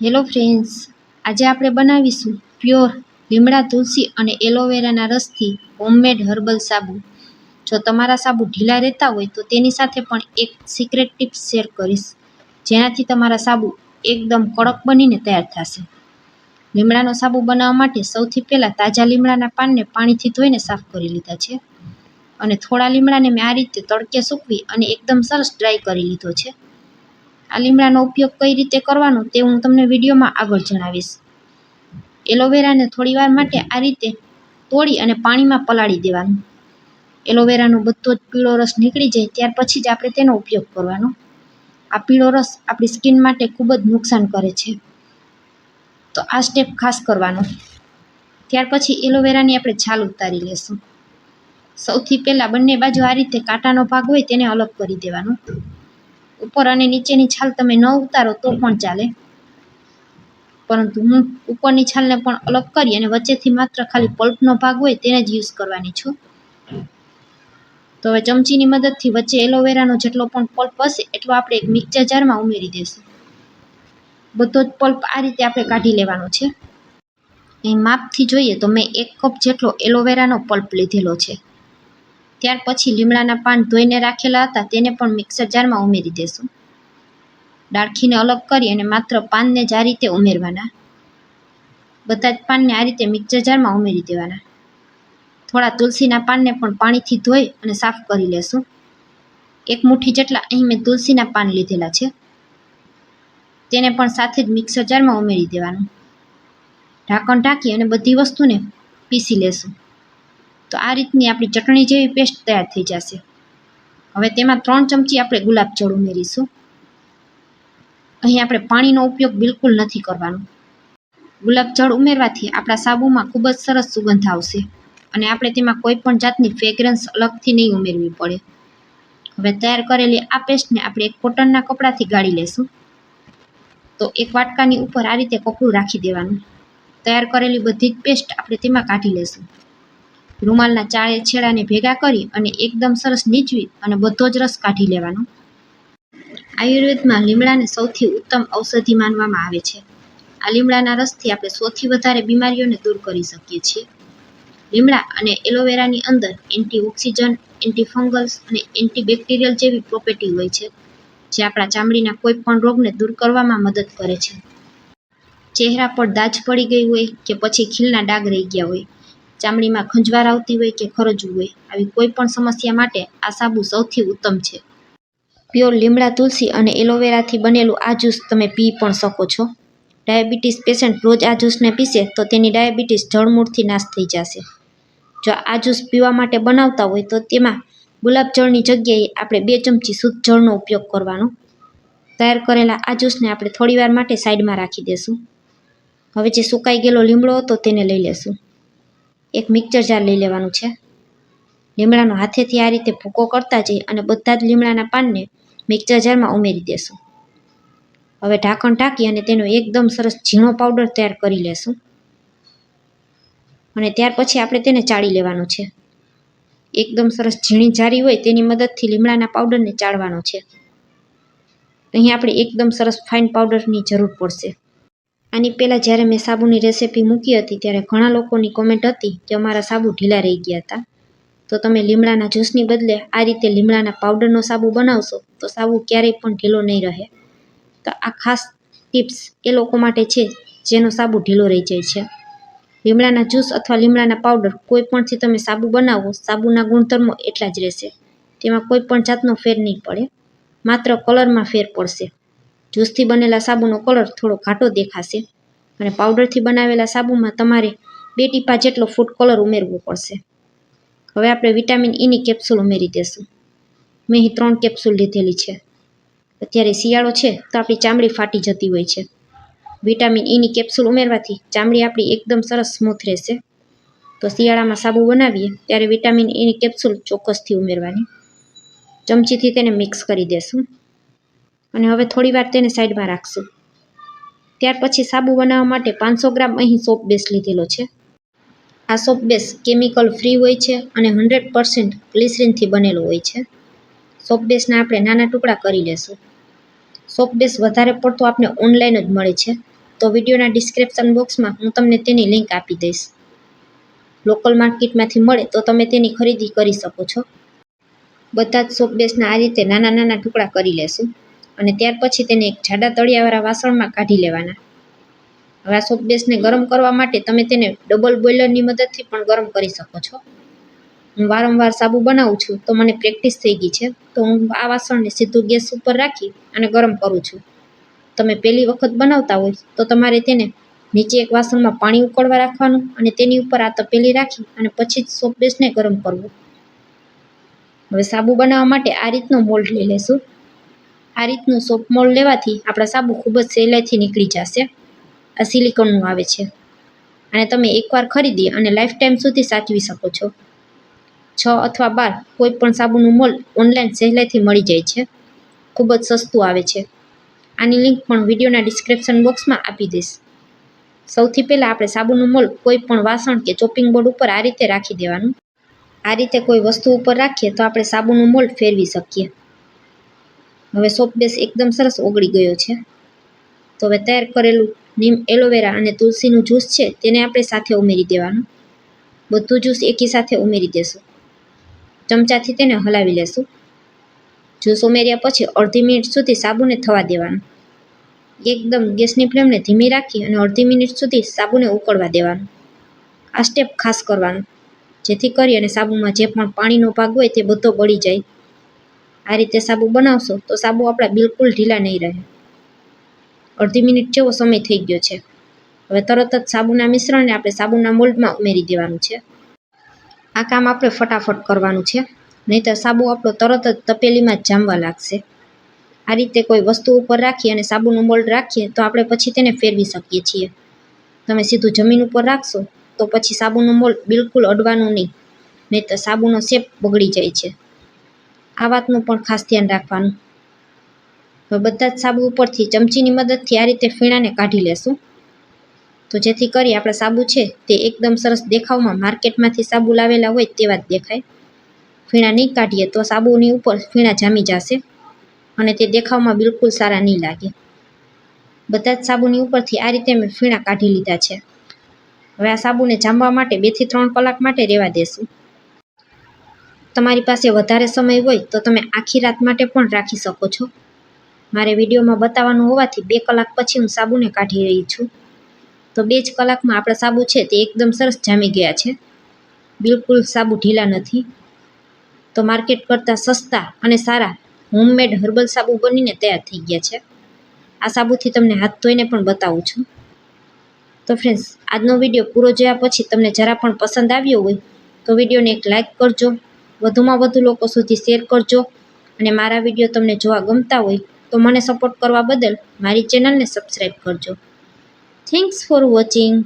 Hello friends, આજે આપણે બનાવીશું પ્યોર લીમડા તુલસી અને એલોવેરાના રસથી હોમમેડ હર્બલ સાબુ. જો તમારા સાબુ ઢીલા રહેતા હોય તો તેની સાથે પણ એક સિક્રેટ ટીપ શેર કરીશ. જેનાથી તમારા સાબુ એકદમ કડક બનીને તૈયાર થશે. લીમડાનો સાબુ બનાવવા માટે સૌથી પહેલાં તાજા લીમડાના પાનને પાણીથી ધોઈને સાફ કરી લીધા છે. અને થોડા લીમડાને મેં આ રીતે તડકે સૂકવી અને એકદમ સરસ ડ્રાય કરી લીધો છે. આ લીમડાનો ઉપયોગ કઈ રીતે કરવાનો તે હું તમને વિડીયોમાં આગળ જણાવીશ. એલોવેરાને થોડીવાર માટે આ રીતે તોડી અને પાણીમાં પલાળી દેવાનું. એલોવેરાનો બધો જ પીળો રસ નીકળી જાય ત્યાર પછી જ આપણે તેનો ઉપયોગ કરવાનો. આ પીળો રસ આપણી સ્કિન માટે ખૂબ જ નુકસાન કરે છે. તો આ સ્ટેપ ખાસ કરવાનો. ત્યાર પછી એલોવેરાની આપણે છાલ ઉતારી લેશું. સૌથી પહેલાં બંને બાજુ આ રીતે કાંટાનો ભાગ હોય તેને અલગ કરી દેવાનો. ઉપર અને નીચેની છાલ તમે ન ઉતારો તો પણ ચાલે. પરંતુ હું ઉપરની છાલને પણ અલગ કરી અને વચ્ચેથી માત્ર ખાલી પલ્પનો ભાગ હોય તેને જ યુઝ કરવાની છું. તો હવે ચમચીની મદદથી વચ્ચે એલોવેરાનો જેટલો પણ પલ્પ હશે એટલો આપણે એક મિક્સર જારમાં ઉમેરી દઈશું બધો જ પલ્પ આ રીતે આપણે કાઢી લેવાનો છે. એ માપથી જોઈએ તો મેં એક કપ જેટલો એલોવેરાનો પલ્પ લીધેલો છે. ત્યાર પછી લીમડાના પાન ધોઈને રાખેલા હતા. તેને પણ મિક્સર જારમાં ઉમેરી દેશું. ડાળખીને અલગ કરી અને માત્ર પાનને જ આ રીતે ઉમેરવાના. બધા જ પાનને આ રીતે મિક્સર જારમાં ઉમેરી દેવાના. થોડા તુલસીના પાનને પણ પાણીથી ધોઈ અને સાફ કરી લેશું. એક મુઠ્ઠી જેટલા અહીં મેં તુલસીના પાન લીધેલા છે. તેને પણ સાથે જ મિક્સર જારમાં ઉમેરી દેવાનું. ઢાંકણ ઢાંકી અને બધી વસ્તુને પીસી લેશું. તો આ રીતની આપણી ચટણી જેવી પેસ્ટ તૈયાર થઈ જશે. હવે તેમાં ત્રણ ચમચી આપણે ગુલાબજળ ઉમેરીશું. અહીં આપણે પાણીનો ઉપયોગ બિલકુલ નથી કરવાનો. ગુલાબજળ ઉમેરવાથી આપણા સાબુમાં ખૂબ જ સરસ સુગંધ આવશે અને આપણે તેમાં કોઈ પણ જાતની ફ્રેગ્રન્સ અલગથી નહીં ઉમેરવી પડે. હવે તૈયાર કરેલી આ પેસ્ટને આપણે એક કોટનના કપડાથી ગાળી લેશું. તો એક વાટકાની ઉપર આ રીતે કપડું રાખી દેવાનું. તૈયાર કરેલી બધી જ પેસ્ટ આપણે તેમાં કાઢી લેશું. રૂમાલના ચાળે છેડાને ભેગા કરી અને એકદમ સરસ નીચવી અને બધો જ રસ કાઢી લેવાનો. આયુર્વેદમાં લીમડાને સૌથી ઉત્તમ ઔષધિ માનવામાં આવે છે. આ લીમડાના રસથી આપણે સૌથી વધારે બીમારીઓને દૂર કરી શકીએ છીએ. લીમડા અને એલોવેરાની અંદર એન્ટીઓક્સિજન, એન્ટીફંગલ્સ અને એન્ટીબેક્ટેરિયલ જેવી પ્રોપર્ટી હોય છે, જે આપણા ચામડીના કોઈ પણ રોગને દૂર કરવામાં મદદ કરે છે. ચહેરા પર દાજ પડી ગઈ હોય કે પછી ખીલના ડાઘ રહી ગયા હોય ચામડીમાં ખંજવાર આવતી હોય કે ખરજવું હોય, આવી કોઈ પણ સમસ્યા માટે આ સાબુ સૌથી ઉત્તમ છે. પ્યોર લીમડા, તુલસી અને એલોવેરાથી બનેલું આ જ્યુસ તમે પી પણ શકો છો. ડાયાબિટીસ પેશન્ટ રોજ આ જ્યુસને પીશે તો તેની ડાયાબિટીસ જળમૂળથી નાશ થઈ જશે. જો આ જ્યુસ પીવા માટે બનાવતા હોય તો તેમાં ગુલાબ જળની જગ્યાએ આપણે બે ચમચી શુદ્ધ જળનો ઉપયોગ કરવાનો. તૈયાર કરેલા આ જ્યુસને આપણે થોડીવાર માટે સાઈડમાં રાખી દેશું. હવે જે સુકાઈ ગયેલો લીમડો હતો તેને લઈ લેશું. એક મિક્સર જાર લઈ લેવાનું છે. લીમડાનો હાથેથી આ રીતે ભૂકો કરતા જઈ અને બધા જ લીમડાના પાનને મિક્સર જારમાં ઉમેરી દેશું. હવે ઢાંકણ ઢાંકી અને તેનો એકદમ સરસ ઝીણો પાવડર તૈયાર કરી લેશું. અને ત્યાર પછી આપણે તેને ચાળી લેવાનું છે. એકદમ સરસ ઝીણી જારી હોય તેની મદદથી લીમડાના પાવડરને ચાળવાનો છે. અહીં આપણે એકદમ સરસ ફાઇન પાવડરની જરૂર પડશે. આની પહેલાં જ્યારે મેં સાબુની રેસિપી મૂકી હતી, ત્યારે ઘણા લોકોની કોમેન્ટ હતી કે અમારા સાબુ ઢીલા રહી ગયા હતા. તો તમે લીમડાના જ્યુસની બદલે આ રીતે લીમડાના પાવડરનો સાબુ બનાવશો, તો સાબુ ક્યારેય પણ ઢીલો નહીં રહે. તો આ ખાસ ટિપ્સ એ લોકો માટે છે જેનો સાબુ ઢીલો રહી જાય છે. લીમડાના જ્યુસ અથવા લીમડાના પાવડર કોઈ પણથી તમે સાબુ બનાવો, સાબુના ગુણધર્મો એટલા જ રહેશે. તેમાં કોઈ પણ જાતનો ફેર નહીં પડે. માત્ર કલરમાં ફેર પડશે. જ્યુસથી બનેલા સાબુનો કલર થોડો ઘાટો દેખાશે અને પાવડરથી બનાવેલા સાબુમાં તમારે બે ટીપા જેટલો ફૂડ કલર ઉમેરવો પડશે. હવે આપણે વિટામિન ઈની કેપ્સ્યુલ ઉમેરી દઈશું મેં અહીં ત્રણ કેપ્સ્યુલ લીધેલી છે. અત્યારે શિયાળો છે તો આપણી ચામડી ફાટી જતી હોય છે. વિટામિન ઈની કેપ્સ્યુલ ઉમેરવાથી ચામડી આપણી એકદમ સરસ સ્મૂથ રહેશે. તો શિયાળામાં સાબુ બનાવીએ ત્યારે વિટામિન ઈની કેપ્સ્યુલ ચોક્કસથી ઉમેરવાની. ચમચીથી તેને મિક્સ કરી દેશું. અને હવે થોડીવાર તેને સાઈડમાં રાખશું. ત્યાર પછી સાબુ બનાવવા માટે પાંચસો ગ્રામ અહીં સોપ બેસ લીધેલો છે. આ સોપ બેસ કેમિકલ ફ્રી હોય છે અને હંડ્રેડ પર્સન્ટ ગ્લિસરીનથી બનેલો હોય છે. સોપ બેસના આપણે નાના ટુકડા કરી લેશું. સોપ બેસ વધારે પડતો આપણે ઓનલાઈન જ મળે છે. તો વિડીયોના ડિસ્ક્રિપ્શન બોક્સમાં હું તમને તેની લિંક આપી દઈશ. લોકલ માર્કેટમાંથી મળે તો તમે તેની ખરીદી કરી શકો છો. બધા જ સોપ બેસના આ રીતે નાના નાના ટુકડા કરી લેશું. અને ત્યાર પછી તેને એક જાડા તળિયાવાળા વાસણમાં કાઢી લેવાના. હવે આ સોપ બેસને ગરમ કરવા માટે તમે તેને ડબલ બોઇલરની મદદથી પણ ગરમ કરી શકો છો. હું વારંવાર સાબુ બનાવું છું, તો મને પ્રેક્ટિસ થઈ ગઈ છે. તો હું આ વાસણને સીધું ગેસ ઉપર રાખી અને ગરમ કરું છું. તમે પહેલી વખત બનાવતા હોય, તો તમારે તેને નીચે એક વાસણમાં પાણી ઉકળવા રાખવાનું અને તેની ઉપર આ તપેલી રાખી અને પછી જ સોપ બેસને ગરમ કરવું. હવે સાબુ બનાવવા માટે આ રીતનો મોલ્ડ લઈ લેશું. આ રીતનું સોપ મોલ્ડ લેવાથી આપણા સાબુ ખૂબ જ સહેલાઈથી નીકળી જશે. આ સિલિકોનનું આવે છે. અને તમે એકવાર ખરીદી અને લાઈફ ટાઈમ સુધી સાચવી શકો છો. છ અથવા બાર કોઈ પણ સાબુનું મોલ ઓનલાઈન સહેલાઈથી મળી જાય છે. ખૂબ જ સસ્તું આવે છે. આની લિંક પણ વિડીયોના ડિસ્ક્રિપ્શન બોક્સમાં આપી દઈશ. સૌથી પહેલાં આપણે સાબુનું મોલ કોઈ પણ વાસણ કે ચોપિંગ બોર્ડ ઉપર આ રીતે રાખી દેવાનું. આ રીતે કોઈ વસ્તુ ઉપર રાખીએ તો આપણે સાબુનું મોલ ફેરવી શકીએ. હવે સોપ બેસ એકદમ સરસ ઓગળી ગયો છે. તો હવે તૈયાર કરેલું નીમ એલોવેરા અને તુલસીનું જ્યુસ છે, તેને આપણે સાથે ઉમેરી દેવાનું. બધું જ્યુસ એકી સાથે ઉમેરી દેશું. ચમચાથી તેને હલાવી લેશું. જ્યુસ ઉમેર્યા પછી અડધી મિનિટ સુધી સાબુને થવા દેવાનું. એકદમ ગેસની ફ્લેમને ધીમી રાખી અને અડધી મિનિટ સુધી સાબુને ઉકળવા દેવાનું. આ સ્ટેપ ખાસ કરવાનું. જેથી કરી અને સાબુમાં જે પણ પાણીનો ભાગ હોય તે બધો બળી જાય. આ રીતે સાબુ બનાવશો તો સાબુ આપણા બિલકુલ ઢીલા નહીં રહે. અડધી મિનિટ જેવો સમય થઈ ગયો છે. હવે તરત જ સાબુના મિશ્રણને આપણે સાબુના મોલ્ડમાં ઉમેરી દેવાનું છે. આ કામ આપણે ફટાફટ કરવાનું છે. નહીંતર સાબુ આપણો તરત જ તપેલીમાં જ જામવા લાગશે. આ રીતે કોઈ વસ્તુ ઉપર રાખી અને સાબુનું મોલ્ડ રાખીએ તો આપણે પછી તેને ફેરવી શકીએ છીએ. તમે સીધું જમીન ઉપર રાખશો તો પછી સાબુનું મોલ્ડ બિલકુલ અડવાનું નહીં. નહીં તો સાબુનો શેપ બગડી જાય છે. આ વાતનું પણ ખાસ ધ્યાન રાખવાનું. હવે બધા જ સાબુ ઉપરથી ચમચીની મદદથી આ રીતે ફીણાને કાઢી લેશું. તો જેથી કરી આપણા સાબુ છે તે એકદમ સરસ દેખાવમાં માર્કેટમાંથી સાબુ લાવેલા હોય તેવા જ દેખાય. ફીણા નહીં કાઢીએ તો સાબુની ઉપર ફીણા જામી જશે અને તે દેખાવમાં બિલકુલ સારા નહીં લાગે. બધા જ સાબુની ઉપરથી આ રીતે મેં ફીણા કાઢી લીધા છે. હવે આ સાબુને જામવા માટે બેથી ત્રણ કલાક માટે રહેવા દેશું. તમારી પાસે વધારે સમય હોય તો તમે આખી રાત માટે પણ રાખી શકો છો. મારે વિડીયોમાં બતાવવાનું હોવાથી બે કલાક પછી હું સાબુને કાઢી રહી છું. તો બે જ કલાકમાં આપણા સાબુ છે તે એકદમ સરસ જામી ગયા છે. બિલકુલ સાબુ ઢીલા નથી. તો માર્કેટ કરતાં સસ્તા અને સારા હોમમેડ હર્બલ સાબુ બનીને તૈયાર થઈ ગયા છે. આ સાબુથી તમને હાથ ધોઈને પણ બતાવું છું. તો ફ્રેન્ડ્સ આજનો વીડિયો પૂરો જોયા પછી તમને જરા પણ પસંદ આવ્યો હોય તો વિડીયોને એક લાઇક કરજો. વધુમાં વધુ લોકો સુધી શેર કરજો અને મારા વીડિયો તમને જોવા ગમતા હોય તો મને સપોર્ટ કરવા બદલ મારી ચેનલને સબસ્ક્રાઈબ કરજો. Thanks for watching